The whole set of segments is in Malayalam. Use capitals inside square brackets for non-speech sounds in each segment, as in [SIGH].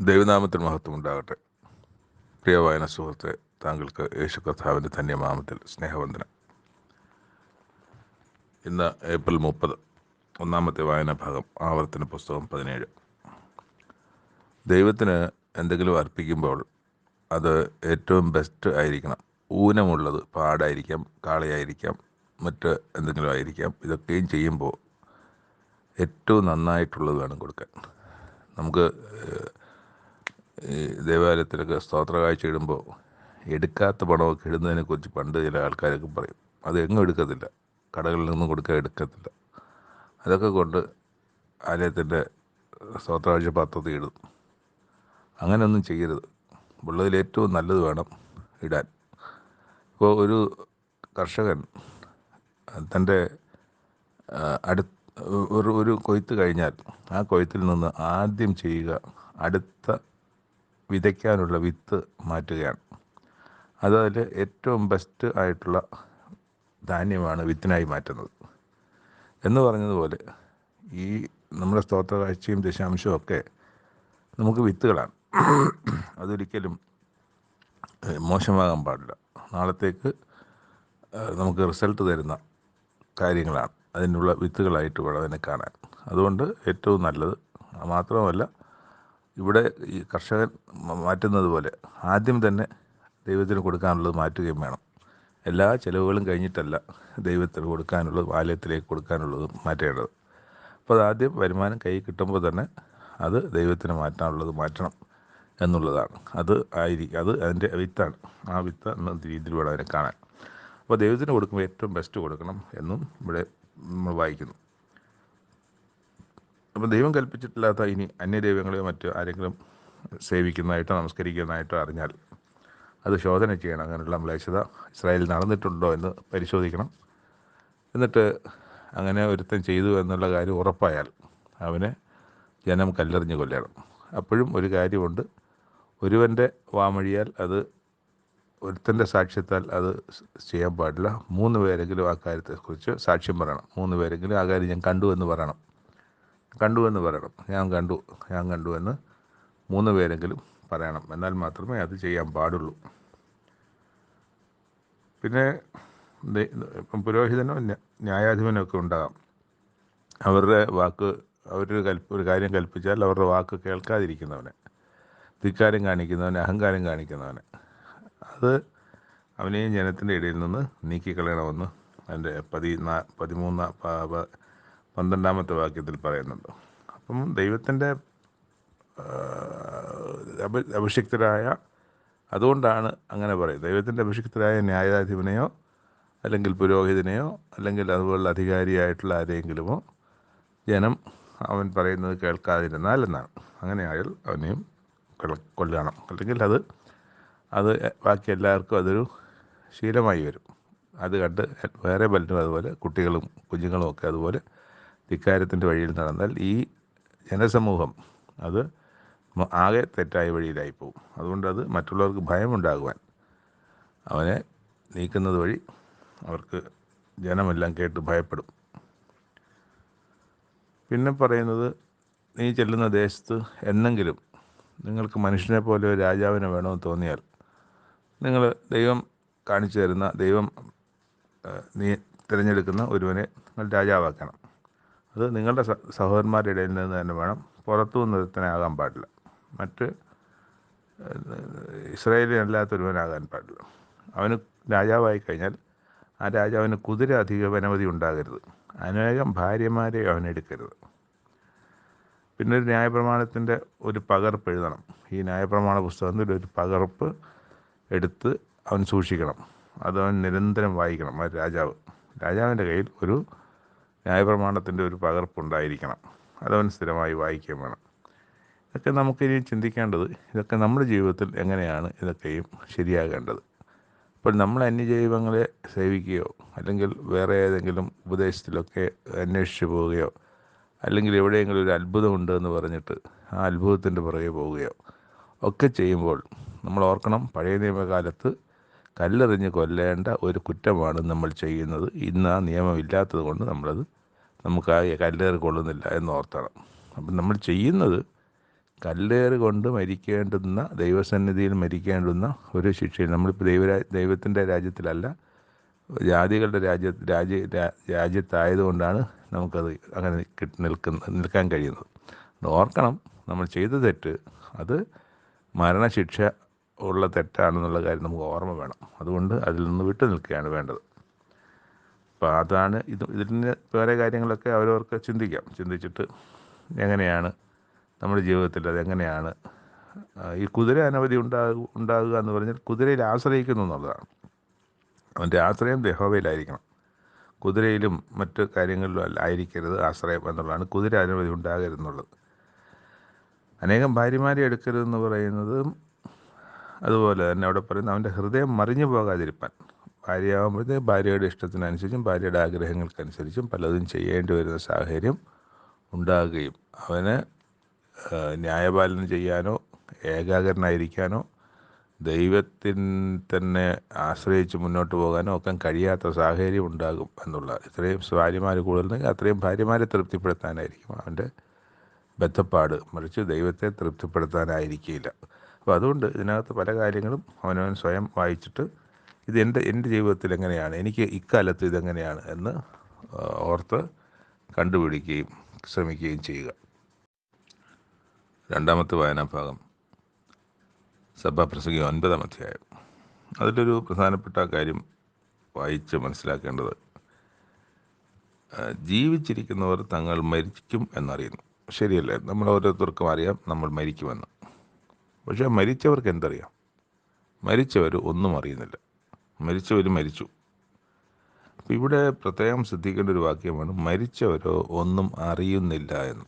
ദൈവനാമത്തിൽ മഹത്വം ഉണ്ടാകട്ടെ പ്രിയ വായന സുഹൃത്തെ താങ്കൾക്ക് യേശു കർത്താവിന്റെ ധന്യമാമത്തിൽ സ്നേഹവന്ദനം. ഇന്ന് ഏപ്രിൽ മുപ്പത് ഒന്നാമത്തെ വായനാ ഭാഗം ആവർത്തന പുസ്തകം പതിനേഴ്. ദൈവത്തിന് എന്തെങ്കിലും അർപ്പിക്കുമ്പോൾ അത് ഏറ്റവും ബെസ്റ്റ് ആയിരിക്കണം. ഊനമുള്ളത് പാടായിരിക്കാം കാളയായിരിക്കാം മറ്റ് എന്തെങ്കിലും ആയിരിക്കാം. ഇതൊക്കെയും ചെയ്യുമ്പോൾ ഏറ്റവും നന്നായിട്ടുള്ളത് വേണം കൊടുക്കാൻ. നമുക്ക് ദേവാലയത്തിലൊക്കെ സ്തോത്ര കാഴ്ച ഇടുമ്പോൾ എടുക്കാത്ത പണമൊക്കെ ഇടുന്നതിനെ കുറിച്ച് പണ്ട് ചില ആൾക്കാരൊക്കെ പറയും. അത് എങ്ങും എടുക്കത്തില്ല. കടകളിൽ നിന്നും കൊടുക്കാൻ എടുക്കത്തില്ല. അതൊക്കെ കൊണ്ട് ആലയത്തിന്റെ സ്തോത്ര കാഴ്ച പാത്രത്തിൽ ഇടും. അങ്ങനെയൊന്നും ചെയ്യരുത്. ഉള്ളതിൽ ഏറ്റവും നല്ലത് വേണം ഇടാൻ. ഇപ്പോൾ ഒരു കർഷകൻ തന്റെ അടു ഒരു ഒരു കൊയ്ത്ത് കഴിഞ്ഞാൽ ആ കൊയ്ത്തിൽ നിന്ന് ആദ്യം ചെയ്യുക അടുത്ത വിതയ്ക്കാനുള്ള വിത്ത് മാറ്റുകയാണ്. അതിൽ ഏറ്റവും ബെസ്റ്റ് ആയിട്ടുള്ള ധാന്യമാണ് വിത്തിനായി മാറ്റുന്നത്. എന്ന് പറഞ്ഞതുപോലെ ഈ നമ്മുടെ സ്തോത്ര കാഴ്ചയും ദശാംശവും ഒക്കെ നമുക്ക് വിത്തുകളാണ്. അതൊരിക്കലും മോശമാകാൻ പാടില്ല. നാളത്തേക്ക് നമുക്ക് റിസൾട്ട് തരുന്ന കാര്യങ്ങളാണ്. അതിനുള്ള വിത്തുകളായിട്ട് വേണം അതിനെ കാണാൻ. അതുകൊണ്ട് ഏറ്റവും നല്ലത് മാത്രമല്ല ഇവിടെ ഈ കർഷകൻ മാറ്റുന്നത് പോലെ ആദ്യം തന്നെ ദൈവത്തിന് കൊടുക്കാനുള്ളത് മാറ്റുകയും വേണം. എല്ലാ ചിലവുകളും കഴിഞ്ഞിട്ടല്ല ദൈവത്തിന് കൊടുക്കാനുള്ളത് ആലയത്തിലേക്ക് കൊടുക്കാനുള്ളത് മാറ്റേണ്ടത്. അപ്പോൾ ആദ്യം വരുമാനം കൈ കിട്ടുമ്പോൾ തന്നെ അത് ദൈവത്തിന് മാറ്റാനുള്ളത് മാറ്റണം എന്നുള്ളതാണ്. അത് ആയിരിക്കും അത് അതിന്റെ വിത്താണ്. ആ വിത്ത് എന്ന രീതിയിൽ വേണം അതിനെ കാണാൻ. അപ്പോൾ ദൈവത്തിന് കൊടുക്കുമ്പോൾ ഏറ്റവും ബെസ്റ്റ് കൊടുക്കണം എന്നും ഇവിടെ നമ്മൾ വായിക്കുന്നു. അപ്പോൾ ദൈവം കൽപ്പിച്ചിട്ടില്ലാത്ത ഇനി അന്യദൈവങ്ങളെയോ മറ്റോ ആരെങ്കിലും സേവിക്കുന്നതായിട്ടോ നമസ്കരിക്കുന്നതായിട്ടോ അറിഞ്ഞാൽ അത് ശോധന ചെയ്യണം. അങ്ങനെയുള്ള മ്ലേച്ഛത ഇസ്രായേലിൽ നടന്നിട്ടുണ്ടോ എന്ന് പരിശോധിക്കണം. എന്നിട്ട് അങ്ങനെ ഒരുത്തൻ ചെയ്തു എന്നുള്ള കാര്യം ഉറപ്പായാൽ അവനെ ജനം കല്ലെറിഞ്ഞ് കൊല്ലണം. അപ്പോഴും ഒരു കാര്യമുണ്ട്. ഒരുവന്റെ വാമൊഴിയാൽ അത് ഒരുത്തന്റെ സാക്ഷ്യത്താൽ അത് ചെയ്യാൻ പാടില്ല. മൂന്ന് പേരെങ്കിലും ആ കാര്യത്തെക്കുറിച്ച് സാക്ഷ്യം പറയണം. മൂന്ന് പേരെങ്കിലും ആ കാര്യം ഞാൻ കണ്ടു എന്ന് പറയണം. കണ്ടു എന്ന് പറയണം. ഞാൻ കണ്ടു ഞാൻ കണ്ടു എന്ന് മൂന്ന് പേരെങ്കിലും പറയണം. എന്നാൽ മാത്രമേ അത് ചെയ്യാൻ പാടുള്ളൂ. പിന്നെ പുരോഹിതനോ ന്യായാധിപനോ ഒക്കെ ഉണ്ടാകാം. അവരുടെ വാക്ക് അവരൊരു കൽപ്പ ഒരു കാര്യം കൽപ്പിച്ചാൽ അവരുടെ വാക്ക് കേൾക്കാതിരിക്കുന്നവനെ ധിക്കാരം കാണിക്കുന്നവനെ അഹങ്കാരം കാണിക്കുന്നവനെ അത് അവനെയും ജനത്തിന്റെ ഇടയിൽ നിന്ന് നീക്കിക്കളയണമെന്ന് അതിന്റെ പതിനാ പതിമൂന്ന് പന്ത്രണ്ടാമത്തെ വാക്യത്തിൽ പറയുന്നുണ്ട്. അപ്പം ദൈവത്തിന്റെ അഭി അഭിഷിക്തരായ അതുകൊണ്ടാണ് അങ്ങനെ പറയും ദൈവത്തിന്റെ അഭിഷിക്തരായ ന്യായാധിപനെയോ അല്ലെങ്കിൽ പുരോഹിതനെയോ അല്ലെങ്കിൽ അതുപോലുള്ള അധികാരിയായിട്ടുള്ള ആരെങ്കിലുമോ ജനം അവൻ പറയുന്നത് കേൾക്കാതിരുന്നാൽ എന്നാണ്. അങ്ങനെ ആയാൽ അവനെയും കൊല്ലണം. അല്ലെങ്കിൽ അത് അത് ബാക്കി എല്ലാവർക്കും അതൊരു ശീലമായി വരും. അത് കണ്ട് വേറെ പലരും അതുപോലെ കുട്ടികളും കുഞ്ഞുങ്ങളും ഒക്കെ അതുപോലെ ധിക്കാരത്തിന്റെ വഴിയിൽ നടന്നാൽ ഈ ജനസമൂഹം അത് ആകെ തെറ്റായ വഴിയിലായി പോകും അതുകൊണ്ട് അത് മറ്റുള്ളവർക്ക് ഭയമുണ്ടാകുവാൻ അവനെ നീക്കുന്നത് വഴി അവർക്ക് ജനമെല്ലാം കേട്ട് ഭയപ്പെടും. പിന്നെ പറയുന്നത് നീ ചെല്ലുന്ന ദേശത്ത് എന്നെങ്കിലും നിങ്ങൾക്ക് മനുഷ്യനെ പോലെ രാജാവിനെ വേണമെന്ന് തോന്നിയാൽ നിങ്ങൾ ദൈവം കാണിച്ചു തരുന്ന ദൈവം നീ തിരഞ്ഞെടുക്കുന്ന ഒരുവനെ നിങ്ങൾ രാജാവാക്കണം. അത് നിങ്ങളുടെ സഹോദരന്മാരുടെ ഇടയിൽ നിന്ന് തന്നെ വേണം. പുറത്തു നിന്ന് ഒരുത്തനാകാൻ പാടില്ല. മറ്റ് ഇസ്രായേലിനല്ലാത്ത ഒരുവനാകാൻ പാടില്ല. അവന് രാജാവായി കഴിഞ്ഞാൽ ആ രാജാവിന് കുതിര അധിക അനവധി ഉണ്ടാകരുത്. അനേകം ഭാര്യമാരെ അവനെടുക്കരുത് പിന്നെ ഒരു ന്യായപ്രമാണത്തിന്റെ ഒരു പകർപ്പ് എഴുതണം. ഈ ന്യായപ്രമാണ പുസ്തകത്തിൽ ഒരു പകർപ്പ് എടുത്ത് അവൻ സൂക്ഷിക്കണം. അതവൻ നിരന്തരം വായിക്കണം. ആ രാജാവ്. രാജാവിന്റെ കയ്യിൽ ഒരു ന്യായപ്രമാണത്തിന്റെ ഒരു പകർപ്പുണ്ടായിരിക്കണം. അതവൻ സ്ഥിരമായി വായിക്കുകയും വേണം. ഇതൊക്കെ നമുക്കിനി ചിന്തിക്കേണ്ടത് ഇതൊക്കെ നമ്മുടെ ജീവിതത്തിൽ എങ്ങനെയാണ് ഇതൊക്കെയും ശരിയാകേണ്ടത്. അപ്പോൾ നമ്മൾ അന്യജൈവങ്ങളെ സേവിക്കുകയോ അല്ലെങ്കിൽ വേറെ ഏതെങ്കിലും ഉപദേശത്തിലൊക്കെ അന്വേഷിച്ച് പോവുകയോ അല്ലെങ്കിൽ എവിടെയെങ്കിലും ഒരു അത്ഭുതമുണ്ട് എന്ന് പറഞ്ഞിട്ട് ആ അത്ഭുതത്തിന്റെ പുറകെ പോവുകയോ ഒക്കെ ചെയ്യുമ്പോൾ നമ്മൾ ഓർക്കണം പഴയ നിയമകാലത്ത് കല്ലെറിഞ്ഞ് കൊല്ലേണ്ട ഒരു കുറ്റമാണ് നമ്മൾ ചെയ്യുന്നത്. ഇന്ന് ആ നിയമം ഇല്ലാത്തത് കൊണ്ട് നമ്മളത് നമുക്ക് ആ കല്ലേറ് കൊള്ളുന്നില്ല എന്നോർത്തണം അപ്പം നമ്മൾ ചെയ്യുന്നത് കല്ലേറ് കൊണ്ട് മരിക്കേണ്ടുന്ന ദൈവസന്നിധിയിൽ മരിക്കേണ്ടുന്ന ഒരു ശിക്ഷയിൽ നമ്മളിപ്പോൾ ദൈവരാ ദൈവത്തിന്റെ രാജ്യത്തിലല്ല ജാതികളുടെ രാജ്യ രാജ്യ രാജ്യത്തായതുകൊണ്ടാണ് നമുക്കത് അങ്ങനെ നിൽക്കുന്ന നിൽക്കാൻ കഴിയുന്നത്. ഓർക്കണം. നമ്മൾ ചെയ്ത തെറ്റ് അത് മരണശിക്ഷ ഉള്ള തെറ്റാണെന്നുള്ള കാര്യം നമുക്ക് ഓർമ്മ വേണം. അതുകൊണ്ട് അതിൽ നിന്ന് വിട്ടു നിൽക്കുകയാണ് വേണ്ടത്. അപ്പോൾ അതാണ് ഇത് ഇതിന് വേറെ കാര്യങ്ങളൊക്കെ അവരവർക്ക് ചിന്തിക്കാം. ചിന്തിച്ചിട്ട് എങ്ങനെയാണ് നമ്മുടെ ജീവിതത്തിൽ അതെങ്ങനെയാണ് ഈ കുതിര അനവധി ഉണ്ടാകുക ഉണ്ടാകുക എന്ന് പറഞ്ഞാൽ കുതിരയിൽ ആശ്രയിക്കുന്നു എന്നുള്ളതാണ്. അവന്റെ ആശ്രയം ദേഹോവയിലായിരിക്കണം. കുതിരയിലും മറ്റ് കാര്യങ്ങളിലും അല്ല ആയിരിക്കരുത് ആശ്രയം എന്നുള്ളതാണ് കുതിര അനവധി ഉണ്ടാകരുതെന്നുള്ളത് അനേകം ഭാര്യമാരെ എടുക്കരുതെന്ന് പറയുന്നത് അതുപോലെ തന്നെ അവിടെ പറയുന്നത് അവന്റെ ഹൃദയം മറിഞ്ഞു പോകാതിരിപ്പാൻ. ഭാര്യയാകുമ്പോഴത്തേ ഭാര്യയുടെ ഇഷ്ടത്തിനനുസരിച്ചും ഭാര്യയുടെ ആഗ്രഹങ്ങൾക്കനുസരിച്ചും പലതും ചെയ്യേണ്ടി വരുന്ന സാഹചര്യം ഉണ്ടാകുകയും അവന് ന്യായപാലനം ചെയ്യാനോ ഏകാഗ്രനായിരിക്കാനോ ദൈവത്തിൻ തന്നെ ആശ്രയിച്ച് മുന്നോട്ട് പോകാനോ ഒക്കെ കഴിയാത്ത സാഹചര്യം ഉണ്ടാകും എന്നുള്ള ഇത്രയും ഭാര്യമാർ കൂടുതലുണ്ടെങ്കിൽ അത്രയും ഭാര്യമാരെ തൃപ്തിപ്പെടുത്താനായിരിക്കും അവന്റെ ബന്ധപ്പാട് മറിച്ച് ദൈവത്തെ തൃപ്തിപ്പെടുത്താനായിരിക്കില്ല. അപ്പോൾ അതുകൊണ്ട് ഇതിനകത്ത് പല കാര്യങ്ങളും അവനവൻ സ്വയം വായിച്ചിട്ട് ഇത് എന്റെ എന്റെ ജീവിതത്തിൽ എങ്ങനെയാണ് എനിക്ക് ഇക്കാലത്ത് ഇതെങ്ങനെയാണ് എന്ന് ഓർത്ത് കണ്ടുപിടിക്കുകയും ശ്രമിക്കുകയും ചെയ്യുക. രണ്ടാമത്തെ വായനാഭാഗം സഭാപ്രസംഗി ഒൻപതാം അധ്യായം. അതിലൊരു പ്രധാനപ്പെട്ട കാര്യം വായിച്ച് മനസ്സിലാക്കേണ്ടത് ജീവിച്ചിരിക്കുന്നവർ തങ്ങൾ മരിക്കും എന്നറിയുന്നു. ശരിയല്ലേ? നമ്മൾ ഓരോരുത്തർക്കും അറിയാം നമ്മൾ മരിക്കുമെന്ന്. പക്ഷേ മരിച്ചവർക്ക് എന്തറിയാം? മരിച്ചവർ ഒന്നും അറിയുന്നില്ല. മരിച്ചവർ മരിച്ചു. അപ്പം ഇവിടെ പ്രത്യേകം ശ്രദ്ധിക്കേണ്ട ഒരു വാക്യമാണ് മരിച്ചവരോ ഒന്നും അറിയുന്നില്ല എന്ന്.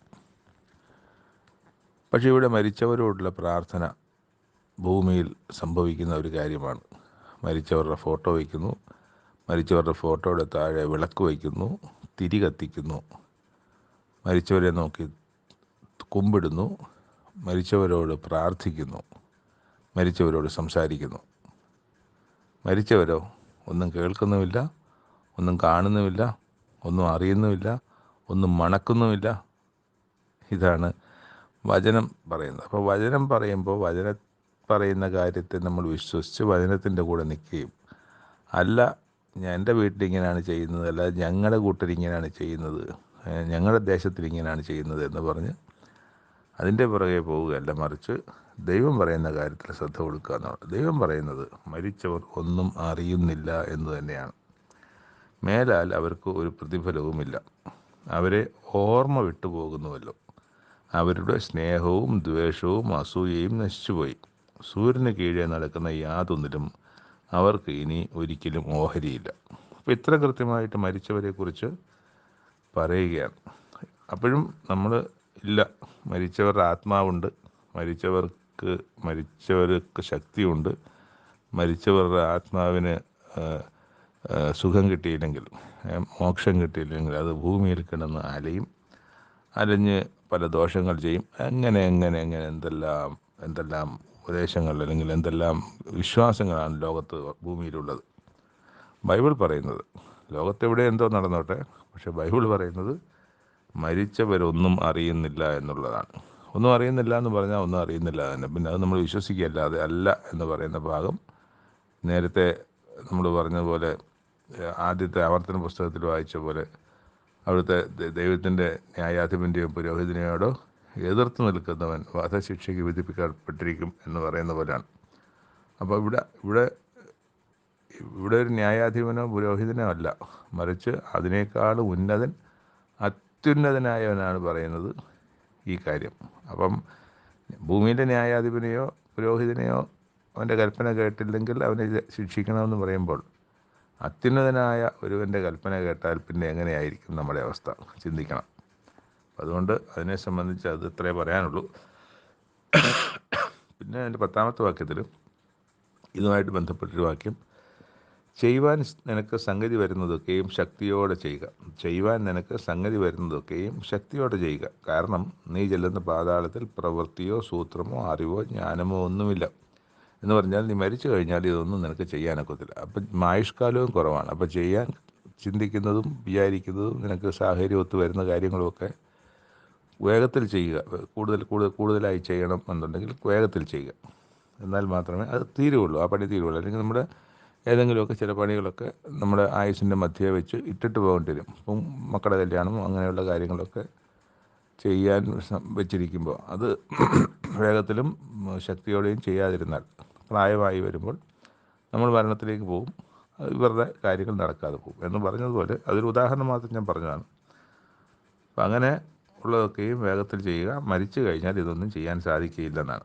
പക്ഷേ ഇവിടെ മരിച്ചവരോടുള്ള പ്രാർത്ഥന ഭൂമിയിൽ സംഭവിക്കുന്ന ഒരു കാര്യമാണ്. മരിച്ചവരുടെ ഫോട്ടോ വയ്ക്കുന്നു. മരിച്ചവരുടെ ഫോട്ടോയുടെ താഴെ വിളക്ക് വയ്ക്കുന്നു. തിരി കത്തിക്കുന്നു. മരിച്ചവരെ നോക്കി കുമ്പിടുന്നു. മരിച്ചവരോട് പ്രാർത്ഥിക്കുന്നു. മരിച്ചവരോട് സംസാരിക്കുന്നു. മരിച്ചവരോ? ഒന്നും കേൾക്കുന്നുമില്ല ഒന്നും കാണുന്നുമില്ല ഒന്നും അറിയുന്നുമില്ല ഒന്നും മണക്കുന്നുമില്ല. ഇതാണ് വചനം പറയുന്നത്. അപ്പോൾ വചനം പറയുമ്പോൾ വചന പറയുന്ന കാര്യത്തെ നമ്മൾ വിശ്വസിച്ച് വചനത്തിന്റെ കൂടെ നിൽക്കുകയും അല്ല എന്റെ വീട്ടിൽ ഇങ്ങനെയാണ് ചെയ്യുന്നത് അല്ല ഞങ്ങളുടെ കൂട്ടർ ഇങ്ങനെയാണ് ചെയ്യുന്നത് ഞങ്ങളുടെ ദേശത്തിൽ ഇങ്ങനെയാണ് ചെയ്യുന്നത് എന്ന് പറഞ്ഞ് അതിന്റെ പുറകെ പോവുകയല്ല മറിച്ച് ദൈവം പറയുന്ന കാര്യത്തിൽ ശ്രദ്ധ കൊടുക്കുക എന്നുള്ളത്. ദൈവം പറയുന്നത് മരിച്ചവർ ഒന്നും അറിയുന്നില്ല എന്ന് തന്നെയാണ്. മേലാൽ അവർക്ക് ഒരു പ്രതിഫലവുമില്ല. അവരെ ഓർമ്മ വിട്ടുപോകുന്നുവല്ലോ. അവരുടെ സ്നേഹവും ദ്വേഷവും അസൂയയും നശിച്ചുപോയി. സൂര്യന് കീഴെ നടക്കുന്ന യാതൊന്നിലും അവർക്ക് ഇനി ഒരിക്കലും ഓഹരിയില്ല. അപ്പോൾ ഇത്ര കൃത്യമായിട്ട് മരിച്ചവരെക്കുറിച്ച് പറയുകയാണ്. അപ്പോഴും നമ്മൾ ഇല്ല. മരിച്ചവരുടെ ആത്മാവുണ്ട്. മരിച്ചവർക്ക് മരിച്ചവർക്ക് ശക്തിയുണ്ട്. മരിച്ചവരുടെ ആത്മാവിന് സുഖം കിട്ടിയില്ലെങ്കിൽ മോക്ഷം കിട്ടിയില്ലെങ്കിൽ അത് ഭൂമിയിൽ കിടന്ന് അലയും. അലഞ്ഞ് പല ദോഷങ്ങൾ ചെയ്യും. അങ്ങനെ എങ്ങനെ എങ്ങനെ എന്തെല്ലാം എന്തെല്ലാം ഉപദേശങ്ങൾ അല്ലെങ്കിൽ എന്തെല്ലാം വിശ്വാസങ്ങളാണ് ലോകത്ത് ഭൂമിയിലുള്ളത്. ബൈബിൾ പറയുന്നത്. ലോകത്തെവിടെ എന്തോ നടന്നോട്ടെ. പക്ഷെ ബൈബിൾ പറയുന്നത് മരിച്ചവരൊന്നും അറിയുന്നില്ല എന്നുള്ളതാണ്. ഒന്നും അറിയുന്നില്ല എന്ന് പറഞ്ഞാൽ ഒന്നും അറിയുന്നില്ല തന്നെ. പിന്നെ അത് നമ്മൾ വിശ്വസിക്കുകയല്ലാതെ അല്ല എന്ന് പറയുന്ന ഭാഗം നേരത്തെ നമ്മൾ പറഞ്ഞതുപോലെ പോലെ ആദ്യത്തെ ആവർത്തന പുസ്തകത്തിൽ വായിച്ച പോലെ അവിടുത്തെ ദൈവത്തിന്റെ ന്യായാധിപന്റെയോ പുരോഹിതനെയോടോ എതിർത്ത് നിൽക്കുന്നവൻ വധശിക്ഷയ്ക്ക് വിധിപ്പിക്കപ്പെട്ടിരിക്കും എന്ന് പറയുന്ന പോലെയാണ്. അപ്പോൾ ഇവിടെ ഇവിടെ ഇവിടെ ഒരു ന്യായാധിപനോ പുരോഹിതനോ അല്ല. മറിച്ച് അതിനേക്കാൾ ഉന്നതൻ അത്യുന്നതനായവനാണ് പറയുന്നത് ഈ കാര്യം. അപ്പം ഭൂമിയിലെ ന്യായാധിപനെയോ പുരോഹിതനെയോ അവന്റെ കൽപ്പന കേട്ടില്ലെങ്കിൽ അവനെ ശിക്ഷിക്കണമെന്ന് പറയുമ്പോൾ അത്യുന്നതനായ ഒരുവന്റെ കൽപ്പന കേട്ടാൽ പിന്നെ എങ്ങനെയായിരിക്കും നമ്മുടെ അവസ്ഥ? ചിന്തിക്കണം. അതുകൊണ്ട് അതിനെ സംബന്ധിച്ച് അത് ഇത്രേ പറയാനുള്ളൂ. പിന്നെ എന്റെ പത്താമത്തെ വാക്യത്തിൽ ഇതുമായിട്ട് ബന്ധപ്പെട്ടൊരു വാക്യം ചെയ്യുവാൻ നിനക്ക് സംഗതി വരുന്നതൊക്കെയും ശക്തിയോടെ ചെയ്യുക. ചെയ്യുവാൻ നിനക്ക് സംഗതി വരുന്നതൊക്കെയും ശക്തിയോടെ ചെയ്യുക. കാരണം നീ ചെല്ലുന്ന പാതാളത്തിൽ പ്രവൃത്തിയോ സൂത്രമോ അറിവോ ജ്ഞാനമോ ഒന്നുമില്ല. എന്ന് പറഞ്ഞാൽ നീ മരിച്ചു കഴിഞ്ഞാൽ ഇതൊന്നും നിനക്ക് ചെയ്യാനൊക്കത്തില്ല. അപ്പം ആയുഷ്കാലവും കുറവാണ്. അപ്പം ചെയ്യാൻ ചിന്തിക്കുന്നതും വിചാരിക്കുന്നതും നിനക്ക് സാഹചര്യം ഒത്തു വരുന്ന കാര്യങ്ങളുമൊക്കെ വേഗത്തിൽ ചെയ്യുക. കൂടുതൽ കൂടുതൽ കൂടുതലായി ചെയ്യണം എന്നുണ്ടെങ്കിൽ വേഗത്തിൽ ചെയ്യുക. എന്നാൽ മാത്രമേ അത് തീരുള്ളൂ. ആ പണി തീരുള്ളൂ. അല്ലെങ്കിൽ നമ്മുടെ ഏതെങ്കിലുമൊക്കെ ചില പണികളൊക്കെ നമ്മുടെ ആയുസിന്റെ മധ്യേ വെച്ച് ഇട്ടിട്ട് പോകേണ്ടി വരും. ഇപ്പം മക്കളുടെ കല്യാണം അങ്ങനെയുള്ള കാര്യങ്ങളൊക്കെ ചെയ്യാൻ വെച്ചിരിക്കുമ്പോൾ അത് [CLEARS THROAT] വേഗത്തിലും ശക്തിയോടെയും ചെയ്യാതിരുന്നാൽ പ്രായമായി വരുമ്പോൾ നമ്മൾ മരണത്തിലേക്ക് പോകും. ഇവരുടെ കാര്യങ്ങൾ നടക്കാതെ പോകും. എന്ന് പറഞ്ഞതുപോലെ അതൊരു ഉദാഹരണം മാത്രം ഞാൻ പറഞ്ഞതാണ്. അപ്പം അങ്ങനെ ഉള്ളതൊക്കെയും വേഗത്തിൽ ചെയ്യുക. മരിച്ചു കഴിഞ്ഞാൽ ഇതൊന്നും ചെയ്യാൻ സാധിക്കുകയില്ലെന്നാണ്.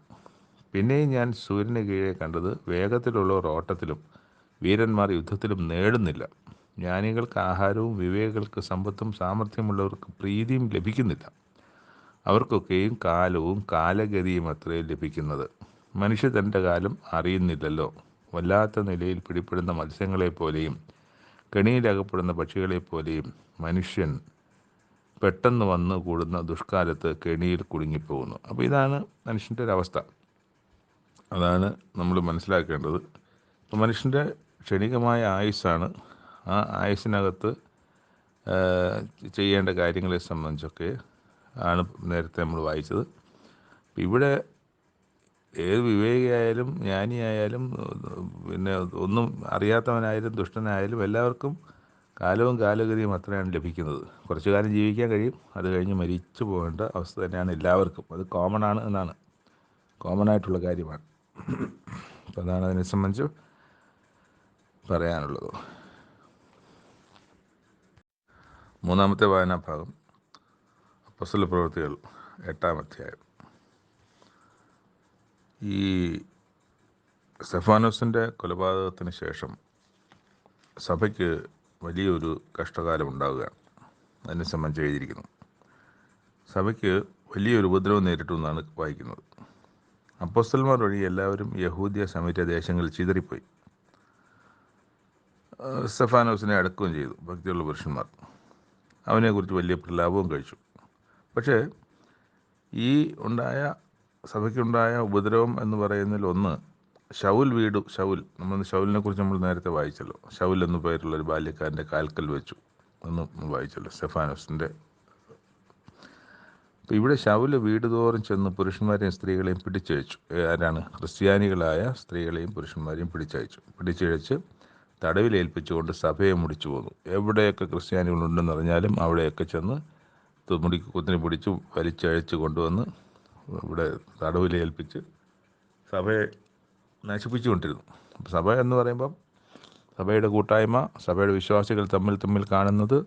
പിന്നെയും ഞാൻ സൂര്യന് കീഴെ കണ്ടത് വേഗത്തിലുള്ളവർ ഓട്ടത്തിലും വീരന്മാർ യുദ്ധത്തിലും നേടുന്നില്ല. ജ്ഞാനികൾക്ക് ആഹാരവും വിവേകൾക്ക് സമ്പത്തും സാമർഥ്യമുള്ളവർക്ക് പ്രീതിയും ലഭിക്കുന്നില്ല. അവർക്കൊക്കെയും കാലവും കാലഗതിയും അത്രേ ലഭിക്കുന്നത്. മനുഷ്യ തന്റെ കാലം അറിയുന്നില്ലല്ലോ. വല്ലാത്ത നിലയിൽ പിടിപ്പെടുന്ന മത്സ്യങ്ങളെപ്പോലെയും കെണിയിലകപ്പെടുന്ന പക്ഷികളെപ്പോലെയും മനുഷ്യൻ പെട്ടെന്ന് വന്ന് കൂടുന്ന ദുഷ്കാലത്ത് കെണിയിൽ കുടുങ്ങിപ്പോകുന്നു. അപ്പോൾ ഇതാണ് മനുഷ്യന്റെ ഒരവസ്ഥ. അതാണ് നമ്മൾ മനസ്സിലാക്കേണ്ടത്. ഇപ്പോൾ മനുഷ്യന്റെ ക്ഷണികമായ ആയുസ്സാണ് ആ ആയുസ്സിനകത്ത് ചെയ്യേണ്ട കാര്യങ്ങളെ സംബന്ധിച്ചൊക്കെ ആണ് നേരത്തെ നമ്മൾ വായിച്ചത്. ഇവിടെ ഏത് വിവേകിയായാലും ജ്ഞാനിയായാലും പിന്നെ ഒന്നും അറിയാത്തവനായാലും ദുഷ്ടനായാലും എല്ലാവർക്കും കാലവും കാലഗതിയും അത്രയാണ് ലഭിക്കുന്നത്. കുറച്ചു കാലം ജീവിക്കാൻ കഴിയും. അത് കഴിഞ്ഞ് മരിച്ചു പോകേണ്ട അവസ്ഥ തന്നെയാണ് എല്ലാവർക്കും. അത് കോമൺ ആണ് എന്നാണ്. കോമൺ ആയിട്ടുള്ള കാര്യമാണ്. അപ്പോൾ അതാണ് അതിനെ സംബന്ധിച്ച് പറയാനുള്ളത്. മൂന്നാമത്തെ വായനാഭാഗം അപ്പസ്തല പ്രവൃത്തികൾ എട്ടാം അധ്യായം. ഈ സെഫാനോസിന്റെ കൊലപാതകത്തിന് ശേഷം സഭയ്ക്ക് വലിയൊരു കഷ്ടകാലം ഉണ്ടാവുകയാണ്. അതിനെ സംബന്ധിച്ച് എഴുതിയിരിക്കുന്നു. സഭയ്ക്ക് വലിയൊരു ഉപദ്രവം നേരിട്ടു എന്നാണ് വായിക്കുന്നത്. അപ്പോസ്റ്റൽമാർ വഴി എല്ലാവരും യഹൂദിയ സമീര ദേശങ്ങളിൽ ചിതറിപ്പോയി. സെഫാനോസിനെ അടക്കുകയും ചെയ്തു ഭക്തിയുള്ള പുരുഷന്മാർ. അവനെക്കുറിച്ച് വലിയ പ്രലാപവും കഴിച്ചു. പക്ഷേ ഈ ഉണ്ടായ സഭയ്ക്കുണ്ടായ ഉപദ്രവം എന്ന് പറയുന്നതിൽ ഒന്ന് ഷൗൽ വീട് ഷൗൽ നമ്മൾ ഷൗലിനെ കുറിച്ച് നമ്മൾ നേരത്തെ വായിച്ചല്ലോ. ഷൗൽ എന്നു പേരുള്ള ഒരു ബാല്യക്കാരന്റെ കാൽക്കൽ വെച്ചു എന്ന് വായിച്ചല്ലോ സെഫാനോസിന്റെ അപ്പോൾ ഇവിടെ ഷൗൽ വീട് തോറും ചെന്ന് പുരുഷന്മാരെയും സ്ത്രീകളെയും പിടിച്ചയച്ചു. ആരാണ്? ക്രിസ്ത്യാനികളായ സ്ത്രീകളെയും പുരുഷന്മാരെയും പിടിച്ചയച്ചു. പിടിച്ചയച്ച് തടവിലേൽപ്പിച്ചുകൊണ്ട് സഭയെ മുടിച്ചു പോന്നു. എവിടെയൊക്കെ ക്രിസ്ത്യാനികളുണ്ടെന്ന് അറിഞ്ഞാലും അവിടെയൊക്കെ ചെന്ന് തുമ്മുടി മുടി കുത്തിനെ പിടിച്ച് വലിച്ചഴച്ച് കൊണ്ടുവന്ന് ഇവിടെ തടവിലേൽപ്പിച്ച് സഭയെ നശിപ്പിച്ചുകൊണ്ടിരുന്നു. സഭ എന്ന് പറയുമ്പം സഭയുടെ കൂട്ടായ്മ സഭയുടെ വിശ്വാസികൾ തമ്മിൽ തമ്മിൽ കാണുന്നത്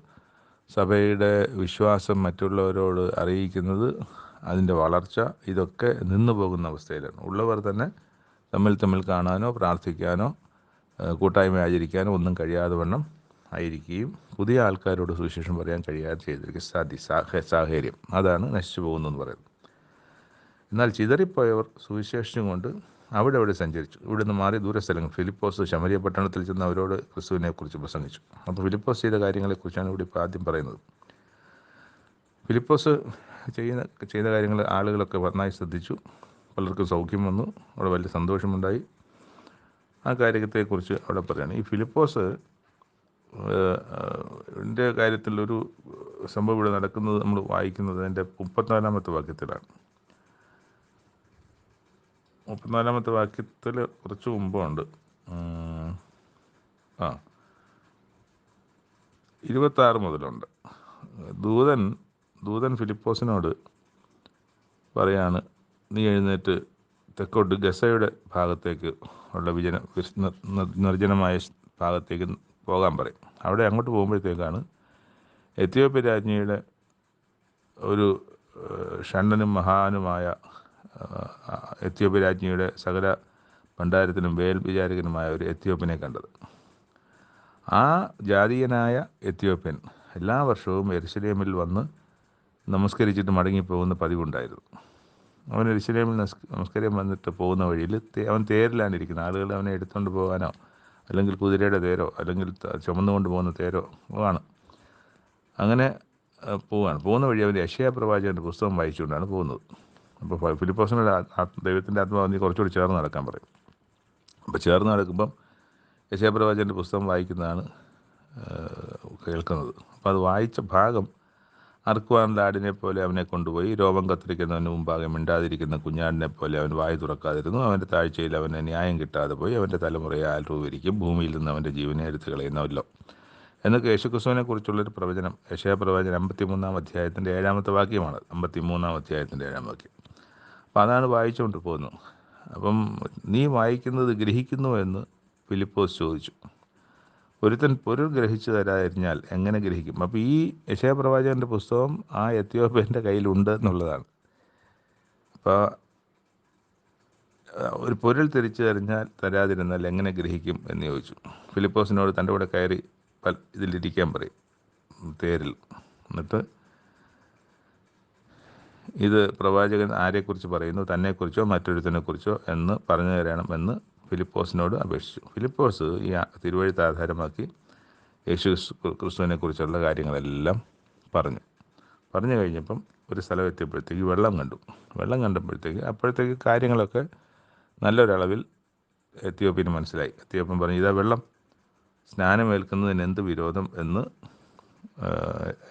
സഭയുടെ വിശ്വാസം മറ്റുള്ളവരോട് അറിയിക്കുന്നത് അതിന്റെ വളർച്ച ഇതൊക്കെ നിന്നു പോകുന്ന അവസ്ഥയിലാണ്. ഉള്ളവർ തന്നെ തമ്മിൽ തമ്മിൽ കാണാനോ പ്രാർത്ഥിക്കാനോ കൂട്ടായ്മ ആചരിക്കാനും ഒന്നും കഴിയാതെ വണ്ണം ആയിരിക്കുകയും പുതിയ ആൾക്കാരോട് സുവിശേഷം പറയാൻ കഴിയാതെ ചെയ്തിരിക്കും. സാധ്യ സാഹ സാഹചര്യം അതാണ് നശിച്ചു പോകുന്നതെന്ന് പറയുന്നത്. എന്നാൽ ചിതറിപ്പോയവർ സുവിശേഷം കൊണ്ട് അവിടെ അവിടെ സഞ്ചരിച്ചു. ഇവിടുന്ന് മാറി ദൂരസ്ഥലങ്ങൾ ഫിലിപ്പോസ് ശമരിയ പട്ടണത്തിൽ ചെന്ന് അവരോട് ക്രിസ്തുവിനെ കുറിച്ച് പ്രസംഗിച്ചു. അപ്പോൾ ഫിലിപ്പോസ് ചെയ്ത കാര്യങ്ങളെക്കുറിച്ചാണ് ഇവിടെ ഇപ്പോൾ ആദ്യം പറയുന്നത്. ഫിലിപ്പോസ് ചെയ്യുന്ന ചെയ്ത കാര്യങ്ങൾ ആളുകളൊക്കെ നന്നായി ശ്രദ്ധിച്ചു. പലർക്കും സൗഖ്യം വന്നു. അവിടെ വലിയ സന്തോഷമുണ്ടായി. ആ കാര്യത്തെക്കുറിച്ച് അവിടെ പറയാണ് ഈ ഫിലിപ്പോസ് എന്റെ കാര്യത്തിൽ ഒരു സംഭവം ഇവിടെ നടക്കുന്നത് നമ്മൾ വായിക്കുന്നത് എന്റെ മുപ്പത്തിനാലാമത്തെ വാക്യത്തിലാണ്. മുപ്പത്തിനാലാമത്തെ വാക്യത്തിൽ കുറച്ച് മുമ്പുണ്ട്. ആ. ഇരുപത്താറ് മുതലുണ്ട്. ദൂതൻ ദൂതൻ ഫിലിപ്പോസിനോട് പറയാണ് നീ എഴുന്നേറ്റ് തെക്കോട്ട് ഗസയുടെ ഭാഗത്തേക്ക് ഉള്ള വിജന നിർജനമായ ഭാഗത്തേക്ക് പോകാൻ പറയും. അവിടെ അങ്ങോട്ട് പോകുമ്പോഴത്തേക്കാണ് എത്യോപ്യ രാജ്ഞിയുടെ ഒരു ഷണ്ടനും മഹാനുമായ എത്യോപ്യ രാജ്ഞിയുടെ സകല ഭണ്ഡാരത്തിനും വേൽ വിചാരകനുമായ ഒരു എത്യോപ്യനെ കണ്ടത്. ആ ജാതീയനായ എത്യോപ്യൻ എല്ലാ വർഷവും എരുസലേമിൽ വന്ന് നമസ്കരിച്ചിട്ട് മടങ്ങിപ്പോകുന്ന പതിവുണ്ടായിരുന്നു. അവൻ എരിശിലേമിൽ നമസ്- നമസ്കാരം വന്നിട്ട് പോകുന്ന വഴിയിൽ അവൻ തേരിലാണ് ഇരിക്കുന്നത് ആളുകൾ അവനെ എടുത്തുകൊണ്ട് പോകാനോ അല്ലെങ്കിൽ കുതിരയുടെ തേരോ അല്ലെങ്കിൽ ചുമന്നുകൊണ്ട് പോകുന്ന തേരോ ആണ്. അങ്ങനെ പോവാണ് പോകുന്ന വഴി അവൻ യശയ പ്രവാചകന്റെ പുസ്തകം വായിച്ചുകൊണ്ടാണ് പോകുന്നത്. അപ്പോൾ ഫിലിപ്പോസിനോട് ദൈവത്തിന്റെ ആത്മാവ് നീ കുറച്ചുകൂടി ചേർന്ന് നടക്കാൻ പറയും. അപ്പോൾ ചേർന്ന് നടക്കുമ്പം യശയ പ്രവാചകന്റെ പുസ്തകം വായിക്കുന്നതാണ് കേൾക്കുന്നത്. അപ്പോൾ അത് വായിച്ച ഭാഗം അറുക്കുവാനുള്ള ലാടിനെ പോലെ അവനെ കൊണ്ടുപോയി രോമം കത്തിരിക്കുന്നവന് മുമ്പാകെ മിണ്ടാതിരിക്കുന്ന കുഞ്ഞാടിനെ പോലെ അവൻ വായു തുറക്കാതിരുന്നു. അവന്റെ താഴ്ചയിൽ അവന് ന്യായം കിട്ടാതെ പോയി അവന്റെ തലമുറയെ ആൽരൂപരിക്കും ഭൂമിയിൽ നിന്ന് അവന്റെ ജീവനെ എടുത്തു കളയുന്നവല്ലോ എന്നൊക്കെ യേശുക്രിസ്തുവിനെ കുറിച്ചുള്ളൊരു പ്രവചനം. യശയ പ്രവചനം അമ്പത്തിമൂന്നാം അധ്യായത്തിന്റെ ഏഴാമത്തെ വാക്യമാണ്. അമ്പത്തിമൂന്നാം അധ്യായത്തിന്റെ ഏഴാം വാക്യം. അപ്പോൾ അതാണ് വായിച്ചുകൊണ്ട് പോകുന്നത്. അപ്പം നീ വായിക്കുന്നത് ഗ്രഹിക്കുന്നു എന്ന് ഫിലിപ്പോസ് ചോദിച്ചു. ഒരുത്തൻ പൊരുൾ ഗ്രഹിച്ചു തരാതിരിഞ്ഞാൽ എങ്ങനെ ഗ്രഹിക്കും? അപ്പോൾ ഈ യശയപ്രവാചകന്റെ പുസ്തകം ആ എത്യോപ്യന്റെ കയ്യിലുണ്ട് എന്നുള്ളതാണ്. അപ്പോൾ ഒരു പൊരുൾ തിരിച്ചു തരിഞ്ഞാൽ തരാതിരുന്നാൽ എങ്ങനെ ഗ്രഹിക്കും എന്ന് ചോദിച്ചു. ഫിലിപ്പോസിനോട് തന്റെ കൂടെ കയറി പൽ ഇതിലിരിക്കാൻ പറയും തേരിൽ. എന്നിട്ട് ഇത് പ്രവാചകൻ ആരെക്കുറിച്ച് പറയുന്നു? തന്നെക്കുറിച്ചോ മറ്റൊരുത്തനെക്കുറിച്ചോ എന്ന് പറഞ്ഞു തരണം എന്ന് ഫിലിപ്പോസിനോട് അപേക്ഷിച്ചു. ഫിലിപ്പോസ് ഈ തിരുവഴുത്ത് ആധാരമാക്കി യേശു ക്രിസ്തുവിനെ കുറിച്ചുള്ള കാര്യങ്ങളെല്ലാം പറഞ്ഞു. പറഞ്ഞു കഴിഞ്ഞപ്പം ഒരു സ്ഥലം എത്തിയപ്പോഴത്തേക്ക് വെള്ളം കണ്ടു. വെള്ളം കണ്ടപ്പോഴത്തേക്ക് അപ്പോഴത്തേക്ക് കാര്യങ്ങളൊക്കെ നല്ലൊരളവിൽ എത്തിയോപ്പിന് മനസ്സിലായി. എത്തിയോപ്യൻ പറഞ്ഞു ഇതാ വെള്ളം. സ്നാനമേൽക്കുന്നതിന് എന്ത് വിരോധം എന്ന്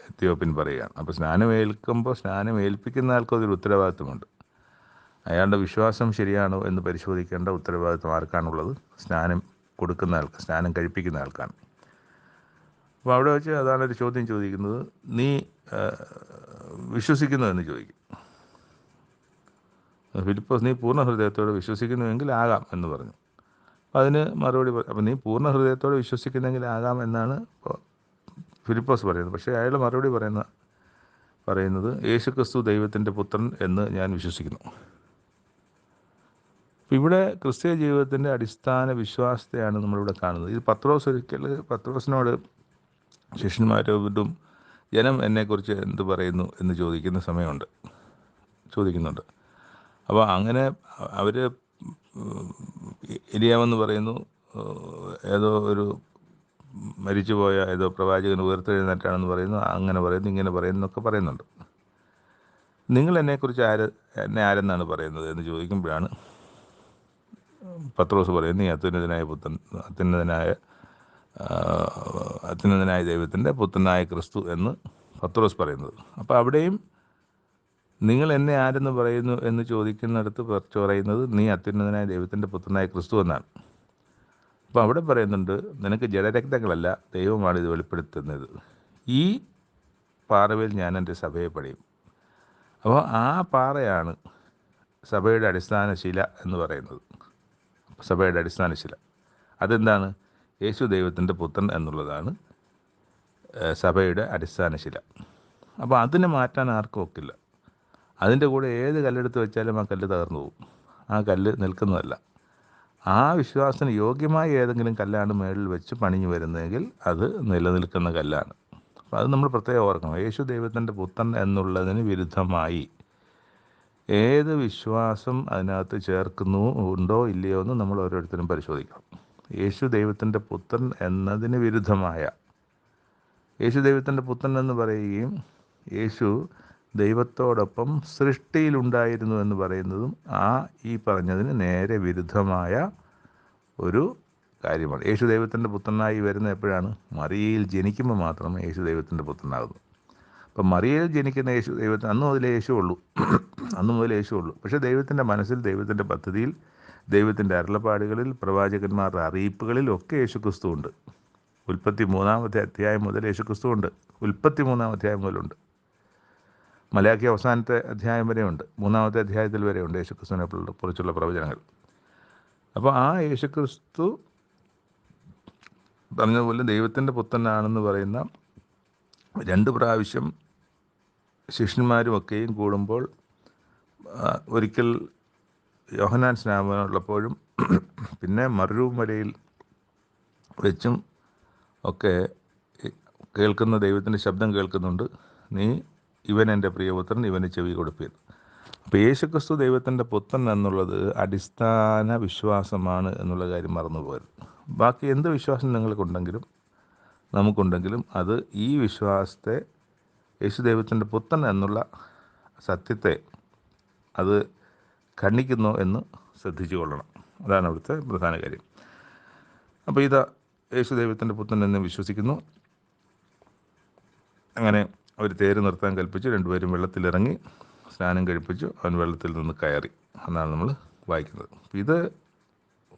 എത്തിയോപ്യൻ പറയുകയാണ്. അപ്പോൾ സ്നാനമേൽക്കുമ്പോൾ സ്നാനം ഏൽപ്പിക്കുന്ന ആൾക്ക് അതൊരു ഉത്തരവാദിത്വമുണ്ട്. അയാളുടെ വിശ്വാസം ശരിയാണോ എന്ന് പരിശോധിക്കേണ്ട ഉത്തരവാദിത്വം ആർക്കാണുള്ളത്? സ്നാനം കൊടുക്കുന്ന ആൾക്ക് സ്നാനം കഴിപ്പിക്കുന്ന ആൾക്കാണ്. അപ്പോൾ അവിടെ വെച്ച് അതാണ് ഒരു ചോദ്യം ചോദിക്കുന്നത്. നീ വിശ്വസിക്കുന്നു എന്ന് ചോദിക്കും. ഫിലിപ്പോസ് നീ പൂർണ ഹൃദയത്തോടെ വിശ്വസിക്കുന്നുവെങ്കിൽ ആകാം എന്ന് പറഞ്ഞു. അപ്പോൾ അതിന് മറുപടി അപ്പം നീ പൂർണ ഹൃദയത്തോടെ വിശ്വസിക്കുന്നെങ്കിൽ ആകാം എന്നാണ് ഫിലിപ്പോസ് പറയുന്നത്. പക്ഷേ അയാൾ മറുപടി പറയുന്ന പറയുന്നത് യേശുക്രിസ്തു ദൈവത്തിന്റെ പുത്രൻ എന്ന് ഞാൻ വിശ്വസിക്കുന്നു. അപ്പം ഇവിടെ ക്രിസ്തീയ ജീവിതത്തിന്റെ അടിസ്ഥാന വിശ്വാസത്തെയാണ് നമ്മളിവിടെ കാണുന്നത്. ഇത് പത്രോസ് ഒരിക്കൽ പത്രോസിനോട് ശിഷ്യന്മാരോടും ജനം എന്നെക്കുറിച്ച് എന്ത് പറയുന്നു എന്ന് ചോദിക്കുന്ന സമയമുണ്ട്. ചോദിക്കുന്നുണ്ട്. അപ്പോൾ അങ്ങനെ അവർ എലിയാമെന്ന് പറയുന്നു. ഏതോ ഒരു മരിച്ചുപോയ ഏതോ പ്രവാചകൻ ഉയർത്തെഴുന്നേറ്റാണെന്ന് പറയുന്നു. അങ്ങനെ പറയുന്നു ഇങ്ങനെ പറയുന്നു എന്നൊക്കെ പറയുന്നുണ്ട്. നിങ്ങൾ എന്നെക്കുറിച്ച് ആര് എന്നെ ആരെന്നാണ് പറയുന്നത് എന്ന് ചോദിക്കുമ്പോഴാണ് പത്രോസ് പറയുന്നു നീ അത്യുന്നതനായ പുത്രൻ അത്യുന്നതനായ അത്യുന്നതനായ ദൈവത്തിന്റെ പുത്രനായ ക്രിസ്തു എന്ന് പത്രോസ് പറയുന്നത്. അപ്പോൾ അവിടെയും നിങ്ങൾ എന്നെ ആരെന്ന് പറയുന്നു എന്ന് ചോദിക്കുന്നിടത്ത് പറയുന്നത് നീ അത്യുന്നതനായ ദൈവത്തിന്റെ പുത്രനായ ക്രിസ്തു എന്നാണ്. അപ്പോൾ അവിടെ പറയുന്നുണ്ട് നിനക്ക് ജലരക്തങ്ങളല്ല ദൈവമാണ് ഇത് വെളിപ്പെടുത്തുന്നത്. ഈ പാറവിൽ ഞാൻ എന്റെ സഭയെ പണിയും. അപ്പോൾ ആ പാറയാണ് സഭയുടെ അടിസ്ഥാന ശില എന്ന് പറയുന്നത്. സഭയുടെ അടിസ്ഥാന ശില അതെന്താണ്? യേശു ദൈവത്തിന്റെ പുത്രൻ എന്നുള്ളതാണ് സഭയുടെ അടിസ്ഥാന ശില അപ്പോൾ അതിനെ മാറ്റാൻ ആർക്കും ഒക്കില്ല. അതിന്റെ കൂടെ ഏത് കല്ലെടുത്ത് വെച്ചാലും ആ കല്ല് തകർന്നു പോകും. ആ കല്ല് നിൽക്കുന്നതല്ല. ആ വിശ്വാസത്തിന് യോഗ്യമായ ഏതെങ്കിലും കല്ലാണ് മേളിൽ വെച്ച് പണിഞ്ഞു വരുന്നതെങ്കിൽ അത് നിലനിൽക്കുന്ന കല്ലാണ്. അപ്പോൾ അത് നമ്മൾ പ്രത്യേകം ഓർക്കണം. യേശു ദൈവത്തിന്റെ പുത്രൻ എന്നുള്ളതിന് വിരുദ്ധമായി ഏത് വിശ്വാസം അതിനകത്ത് ചേർക്കുന്നു ഉണ്ടോ ഇല്ലയോ എന്ന് നമ്മൾ ഓരോരുത്തരും പരിശോധിക്കണം. യേശു ദൈവത്തിന്റെ പുത്രൻ എന്നതിന് വിരുദ്ധമായ യേശു ദൈവത്തിന്റെ പുത്രൻ എന്ന് പറയുകയും യേശു ദൈവത്തോടൊപ്പം സൃഷ്ടിയിലുണ്ടായിരുന്നു എന്ന് പറയുന്നതും ആ ഈ പറഞ്ഞതിന് നേരെ വിരുദ്ധമായ ഒരു കാര്യമാണ്. യേശു ദൈവത്തിന്റെ പുത്രനായി വരുന്ന എപ്പോഴാണ്? മറിയയിൽ ജനിക്കുമ്പോൾ മാത്രമേ യേശു ദൈവത്തിന്റെ പുത്രനാകുന്നു. അപ്പം മറിയയിൽ ജനിക്കുന്ന യേശു ദൈവത്തിന് അന്ന് മുതലേ യേശു ഉള്ളൂ. അന്ന് മുതൽ യേശു ഉള്ളൂ. പക്ഷേ ദൈവത്തിന്റെ മനസ്സിൽ ദൈവത്തിന്റെ പദ്ധതിയിൽ ദൈവത്തിന്റെ അരുളപ്പാടുകളിൽ പ്രവാചകന്മാരുടെ അറിയിപ്പുകളിൽ ഒക്കെ യേശു ക്രിസ്തു ഉണ്ട്. ഉൽപ്പത്തി മൂന്നാമത്തെ അധ്യായം മുതൽ യേശു ക്രിസ്തു ഉണ്ട്. ഉൽപ്പത്തി മൂന്നാം അധ്യായം മുതലുണ്ട് മലയാക്കി അവസാനത്തെ അധ്യായം വരെയുണ്ട് മൂന്നാമത്തെ അധ്യായത്തിൽ വരെയുണ്ട് യേശുക്രിസ്തുവിനെ കുറിച്ചുള്ള പ്രവചനങ്ങൾ. അപ്പോൾ ആ യേശുക്രിസ്തു പറഞ്ഞതുപോലെ ദൈവത്തിന്റെ പുത്രനാണെന്ന് പറയുന്ന രണ്ട് പ്രാവശ്യം ശിഷ്യന്മാരുമൊക്കെയും കൂടുമ്പോൾ ഒരിക്കൽ യോഹനാൻ സ്നാപനമുള്ളപ്പോഴും പിന്നെ മറുരൂപം വരയിൽ വെച്ചും ഒക്കെ കേൾക്കുന്ന ദൈവത്തിന്റെ ശബ്ദം കേൾക്കുന്നുണ്ട്. നീ ഇവൻ എന്റെ പ്രിയപുത്രൻ ഇവന് ചെവി കൊടുപ്പിയത് അപ്പോൾ യേശുക്രിസ്തു ദൈവത്തിന്റെ പുത്രൻ എന്നുള്ളത് അടിസ്ഥാന വിശ്വാസമാണ് എന്നുള്ള കാര്യം മറന്നുപോകരുത് ബാക്കി എന്ത് വിശ്വാസം നിങ്ങൾക്കുണ്ടെങ്കിലും നമുക്കുണ്ടെങ്കിലും അത് ഈ വിശ്വാസത്തെ യേശു ദൈവത്തിന്റെ പുത്രൻ എന്നുള്ള സത്യത്തെ അത് ഖണ്ഡിക്കുന്നു എന്ന് ശ്രദ്ധിച്ചു കൊള്ളണം അതാണ് അവിടുത്തെ പ്രധാന കാര്യം. അപ്പോൾ ഇത് യേശു ദൈവത്തിന്റെ പുത്രൻ എന്ന് വിശ്വസിക്കുന്നു. അങ്ങനെ അവർ തേര് നിർത്താൻ കൽപ്പിച്ചു. രണ്ടുപേരും വെള്ളത്തിലിറങ്ങി സ്നാനം കഴിപ്പിച്ചു. അവൻ വെള്ളത്തിൽ നിന്ന് കയറി. എന്നാണ് നമ്മൾ വായിക്കുന്നത്. ഇത്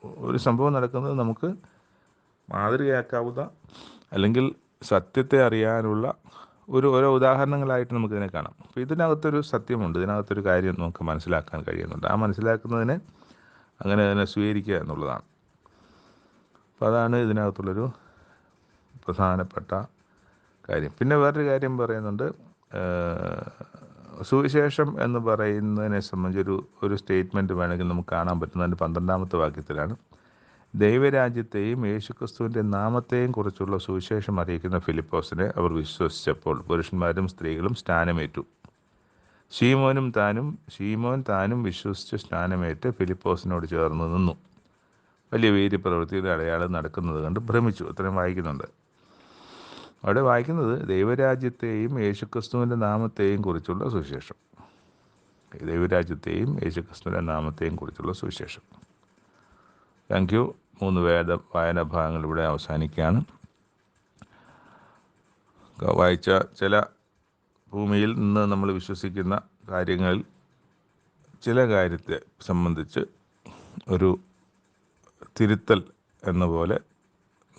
ഒരു സംഭവം നടക്കുന്നത് നമുക്ക് മാതൃകയാക്കാവുന്ന അല്ലെങ്കിൽ സത്യത്തെ അറിയാനുള്ള ഒരു ഓരോ ഉദാഹരണങ്ങളായിട്ട് നമുക്കിതിനെ കാണാം. അപ്പോൾ ഇതിനകത്തൊരു സത്യമുണ്ട്. ഇതിനകത്തൊരു കാര്യം നമുക്ക് മനസ്സിലാക്കാൻ കഴിയുന്നുണ്ട്. ആ മനസ്സിലാക്കുന്നതിനെ അങ്ങനെ അതിനെ സ്വീകരിക്കുക എന്നുള്ളതാണ്. അപ്പോൾ അതാണ് ഇതിനകത്തുള്ളൊരു പ്രധാനപ്പെട്ട കാര്യം. പിന്നെ വേറൊരു കാര്യം പറയുന്നുണ്ട്. സുവിശേഷം എന്ന് പറയുന്നതിനെ സംബന്ധിച്ചൊരു ഒരു സ്റ്റേറ്റ്മെന്റ് വേണമെങ്കിൽ നമുക്ക് കാണാൻ പറ്റുന്നതിന്റെ പന്ത്രണ്ടാമത്തെ വാക്യത്തിലാണ്. ദൈവരാജ്യത്തെയും യേശുക്രിസ്തുവിന്റെ നാമത്തെയും കുറിച്ചുള്ള സുവിശേഷം അറിയിക്കുന്ന ഫിലിപ്പോസിനെ അവർ വിശ്വസിച്ചപ്പോൾ പുരുഷന്മാരും സ്ത്രീകളും സ്നാനമേറ്റു. ഷീമോനും താനും ഷീമോൻ താനും വിശ്വസിച്ച് സ്നാനമേറ്റ് ഫിലിപ്പോസിനോട് ചേർന്ന് നിന്നു. വലിയ വീര്യപ്രവൃത്തിയുടെ അടയാളം നടക്കുന്നത് കണ്ട് ഭ്രമിച്ചു. അത്രയും വായിക്കുന്നുണ്ട്. അവിടെ വായിക്കുന്നത് ദൈവരാജ്യത്തെയും യേശുക്രിസ്തുവിന്റെ നാമത്തെയും കുറിച്ചുള്ള സുവിശേഷം. ദൈവരാജ്യത്തെയും യേശുക്രിസ്തുവിന്റെ നാമത്തെയും കുറിച്ചുള്ള സുവിശേഷം. Thank you. മൂന്ന് വേദ വായന ഭാഗങ്ങൾ ഇവിടെ അവസാനിക്കുകയാണ്. വായിച്ച ചില ഭൂമിയിൽ നിന്ന് നമ്മൾ വിശ്വസിക്കുന്ന കാര്യങ്ങളിൽ ചില കാര്യത്തെ സംബന്ധിച്ച് ഒരു തിരുത്തൽ എന്ന പോലെ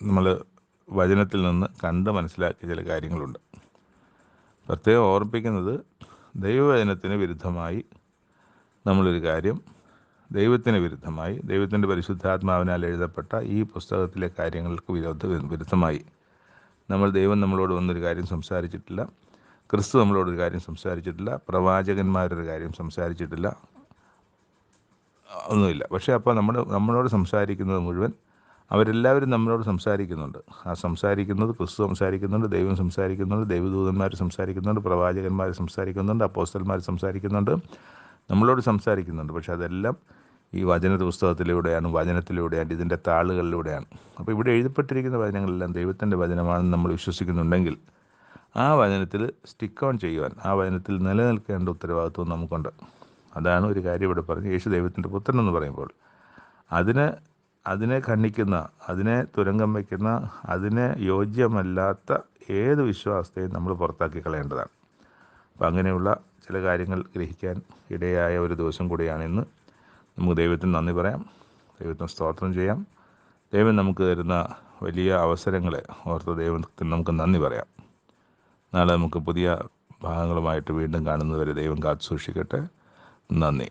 നമ്മൾ വചനത്തിൽ നിന്ന് കണ്ട് മനസ്സിലാക്കിയ ചില കാര്യങ്ങളുണ്ട്. പ്രത്യേകം ഓർമ്മിപ്പിക്കുന്നത് ദൈവവചനത്തിന് വിരുദ്ധമായി നമ്മളൊരു കാര്യം ദൈവത്തിന് വിരുദ്ധമായി ദൈവത്തിന്റെ പരിശുദ്ധാത്മാവിനാൽ എഴുതപ്പെട്ട ഈ പുസ്തകത്തിലെ കാര്യങ്ങൾക്ക് വിരോധ വിരുദ്ധമായി. നമ്മൾ ദൈവം നമ്മളോട് വന്നൊരു കാര്യം സംസാരിച്ചിട്ടില്ല ക്രിസ്തു നമ്മളോടൊരു കാര്യം സംസാരിച്ചിട്ടില്ല പ്രവാചകന്മാരൊരു കാര്യം സംസാരിച്ചിട്ടില്ല ഒന്നുമില്ല. പക്ഷേ അപ്പോൾ നമ്മൾ നമ്മളോട് സംസാരിക്കുന്നത് മുഴുവൻ അവരെല്ലാവരും നമ്മളോട് സംസാരിക്കുന്നുണ്ട്. ആ സംസാരിക്കുന്നത് ക്രിസ്തു സംസാരിക്കുന്നുണ്ട് ദൈവം സംസാരിക്കുന്നുണ്ട് ദൈവദൂതന്മാർ സംസാരിക്കുന്നുണ്ട് പ്രവാചകന്മാർ സംസാരിക്കുന്നുണ്ട് അപ്പോസ്റ്റന്മാർ സംസാരിക്കുന്നുണ്ട്. നമ്മളോട് സംസാരിക്കുന്നുണ്ട്. പക്ഷെ അതെല്ലാം ഈ വചന പുസ്തകത്തിലൂടെയാണ് വചനത്തിലൂടെയാണ് ഇതിന്റെ താളുകളിലൂടെയാണ്. അപ്പോൾ ഇവിടെ എഴുതപ്പെട്ടിരിക്കുന്ന വചനങ്ങളെല്ലാം ദൈവത്തിന്റെ വചനമാണെന്ന് നമ്മൾ വിശ്വസിക്കുന്നുണ്ടെങ്കിൽ ആ വചനത്തിൽ സ്റ്റിക്ക് ഓൺ ചെയ്യുവാൻ ആ വചനത്തിൽ നിലനിൽക്കേണ്ട ഉത്തരവാദിത്വം നമുക്കുണ്ട്. അതാണ് ഒരു കാര്യം ഇവിടെ പറഞ്ഞ് യേശു ദൈവത്തിന്റെ പുത്രൻ എന്ന് പറയുമ്പോൾ. അതിന് അതിനെ ഖണ്ഡിക്കുന്ന അതിനെ തുരങ്കം വയ്ക്കുന്ന അതിനെ യോജ്യമല്ലാത്ത ഏത് വിശ്വാസത്തെയും നമ്മൾ പുറത്താക്കി കളയേണ്ടതാണ്. അപ്പം അങ്ങനെയുള്ള ചില കാര്യങ്ങൾ ഗ്രഹിക്കാൻ ഇടയായ ഒരു ദിവസം കൂടിയാണ് ഇന്ന്. നമുക്ക് ദൈവത്തിന് നന്ദി പറയാം. ദൈവത്തിന് സ്തോത്രം ചെയ്യാം. ദൈവം നമുക്ക് തരുന്ന വലിയ അവസരങ്ങളെ ഓർത്ത് ദൈവത്തിന് നമുക്ക് നന്ദി പറയാം. നാളെ നമുക്ക് പുതിയ ഭാഗങ്ങളുമായിട്ട് വീണ്ടും കാണുന്നവരെ ദൈവം കാത്തു സൂക്ഷിക്കട്ടെ നന്ദി.